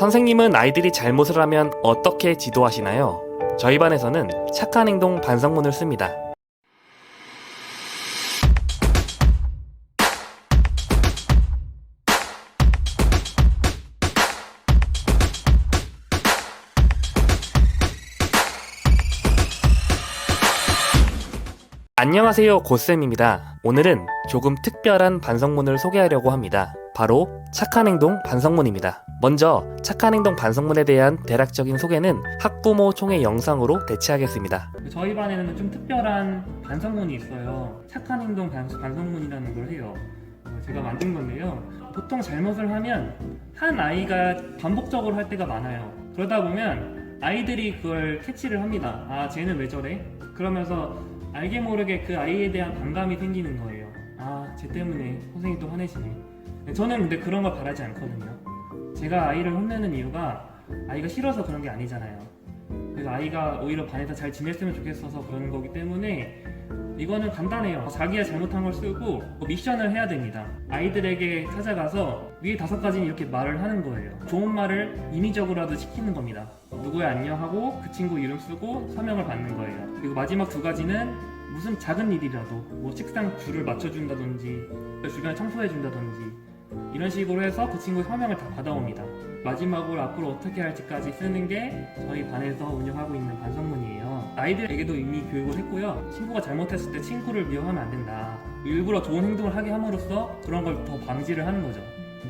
선생님은 아이들이 잘못을 하면 어떻게 지도하시나요? 저희 반에서는 착한 행동 반성문을 씁니다. 안녕하세요 고쌤입니다. 오늘은 조금 특별한 반성문을 소개하려고 합니다. 바로 착한 행동 반성문입니다. 먼저 착한 행동 반성문에 대한 대략적인 소개는 학부모 총회 영상으로 대체하겠습니다. 저희 반에는 좀 특별한 반성문이 있어요. 착한 행동 반, 반성문이라는 걸 해요. 어, 제가 만든 건데요. 보통 잘못을 하면 한 아이가 반복적으로 할 때가 많아요. 그러다 보면 아이들이 그걸 캐치를 합니다. 아, 쟤는 왜 저래? 그러면서 알게 모르게 그 아이에 대한 반감이 생기는 거예요. 아, 쟤 때문에 선생님 또 화내시네. 저는 근데 그런 걸 바라지 않거든요. 제가 아이를 혼내는 이유가 아이가 싫어서 그런 게 아니잖아요. 그래서 아이가 오히려 반에서 잘 지냈으면 좋겠어서 그러는 거기 때문에 이거는 간단해요. 자기가 잘못한 걸 쓰고 미션을 해야 됩니다. 아이들에게 찾아가서 위에 다섯 가지는 이렇게 말을 하는 거예요. 좋은 말을 인위적으로라도 시키는 겁니다. 누구야 안녕하고 그 친구 이름 쓰고 서명을 받는 거예요. 그리고 마지막 두 가지는 무슨 작은 일이라도 뭐 책상 줄을 맞춰준다든지 주변 청소해준다든지 이런 식으로 해서 그 친구 서명을 다 받아옵니다. 마지막으로 앞으로 어떻게 할지까지 쓰는 게 저희 반에서 운영하고 있는 반성문이에요. 아이들에게도 이미 교육을 했고요. 친구가 잘못했을 때 친구를 미워하면 안 된다. 일부러 좋은 행동을 하게 함으로써 그런 걸 더 방지를 하는 거죠.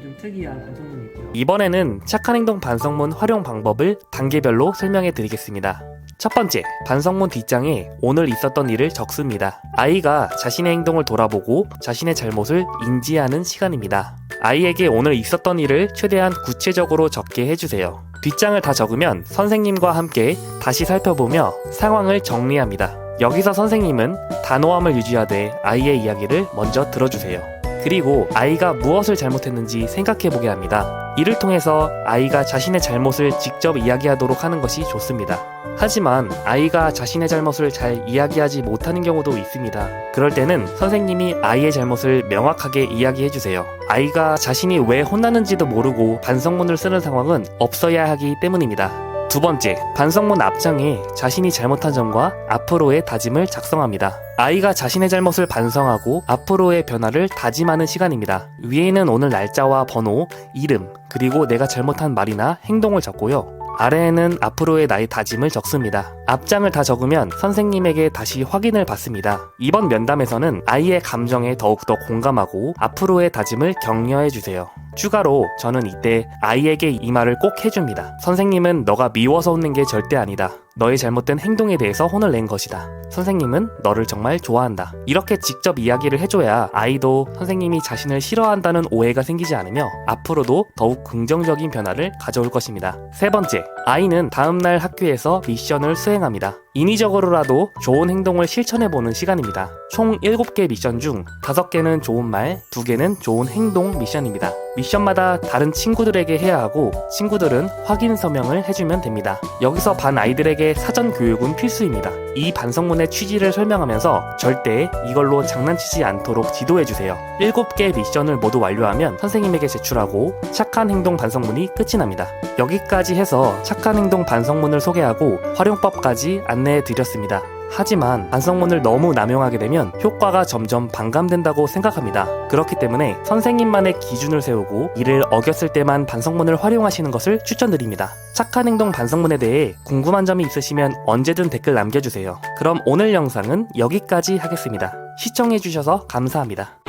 좀 특이한 반성문이 있고요. 이번에는 착한 행동 반성문 활용 방법을 단계별로 설명해 드리겠습니다. 첫 번째, 반성문 뒷장에 오늘 있었던 일을 적습니다. 아이가 자신의 행동을 돌아보고 자신의 잘못을 인지하는 시간입니다. 아이에게 오늘 있었던 일을 최대한 구체적으로 적게 해주세요. 뒷장을 다 적으면 선생님과 함께 다시 살펴보며 상황을 정리합니다. 여기서 선생님은 단호함을 유지하되 아이의 이야기를 먼저 들어주세요. 그리고 아이가 무엇을 잘못했는지 생각해 보게 합니다. 이를 통해서 아이가 자신의 잘못을 직접 이야기하도록 하는 것이 좋습니다. 하지만 아이가 자신의 잘못을 잘 이야기하지 못하는 경우도 있습니다. 그럴 때는 선생님이 아이의 잘못을 명확하게 이야기해 주세요. 아이가 자신이 왜 혼나는지도 모르고 반성문을 쓰는 상황은 없어야 하기 때문입니다. 두 번째, 반성문 앞장에 자신이 잘못한 점과 앞으로의 다짐을 작성합니다. 아이가 자신의 잘못을 반성하고 앞으로의 변화를 다짐하는 시간입니다. 위에는 오늘 날짜와 번호, 이름, 그리고 내가 잘못한 말이나 행동을 적고요. 아래에는 앞으로의 나의 다짐을 적습니다. 앞장을 다 적으면 선생님에게 다시 확인을 받습니다. 이번 면담에서는 아이의 감정에 더욱더 공감하고 앞으로의 다짐을 격려해 주세요. 추가로 저는 이때 아이에게 이 말을 꼭 해줍니다. 선생님은 너가 미워서 혼낸 게 절대 아니다. 너의 잘못된 행동에 대해서 혼을 낸 것이다. 선생님은 너를 정말 좋아한다. 이렇게 직접 이야기를 해줘야 아이도 선생님이 자신을 싫어한다는 오해가 생기지 않으며 앞으로도 더욱 긍정적인 변화를 가져올 것입니다. 세 번째, 아이는 다음날 학교에서 미션을 수행합니다. 인위적으로라도 좋은 행동을 실천해보는 시간입니다. 총 7개 미션 중 5개는 좋은 말, 2개는 좋은 행동 미션입니다. 미션마다 다른 친구들에게 해야 하고 친구들은 확인 서명을 해주면 됩니다. 여기서 반 아이들에게 사전 교육은 필수입니다. 이 반성문의 취지를 설명하면서 절대 이걸로 장난치지 않도록 지도해주세요. 7개 미션을 모두 완료하면 선생님에게 제출하고 착한 행동 반성문이 끝이 납니다. 여기까지 해서 착한 행동 반성문을 소개하고 활용법까지 안내해 드렸습니다. 하지만 반성문을 너무 남용하게 되면 효과가 점점 반감된다고 생각합니다. 그렇기 때문에 선생님만의 기준을 세우고 이를 어겼을 때만 반성문을 활용하시는 것을 추천드립니다. 착한 행동 반성문에 대해 궁금한 점이 있으시면 언제든 댓글 남겨주세요. 그럼 오늘 영상은 여기까지 하겠습니다. 시청해주셔서 감사합니다.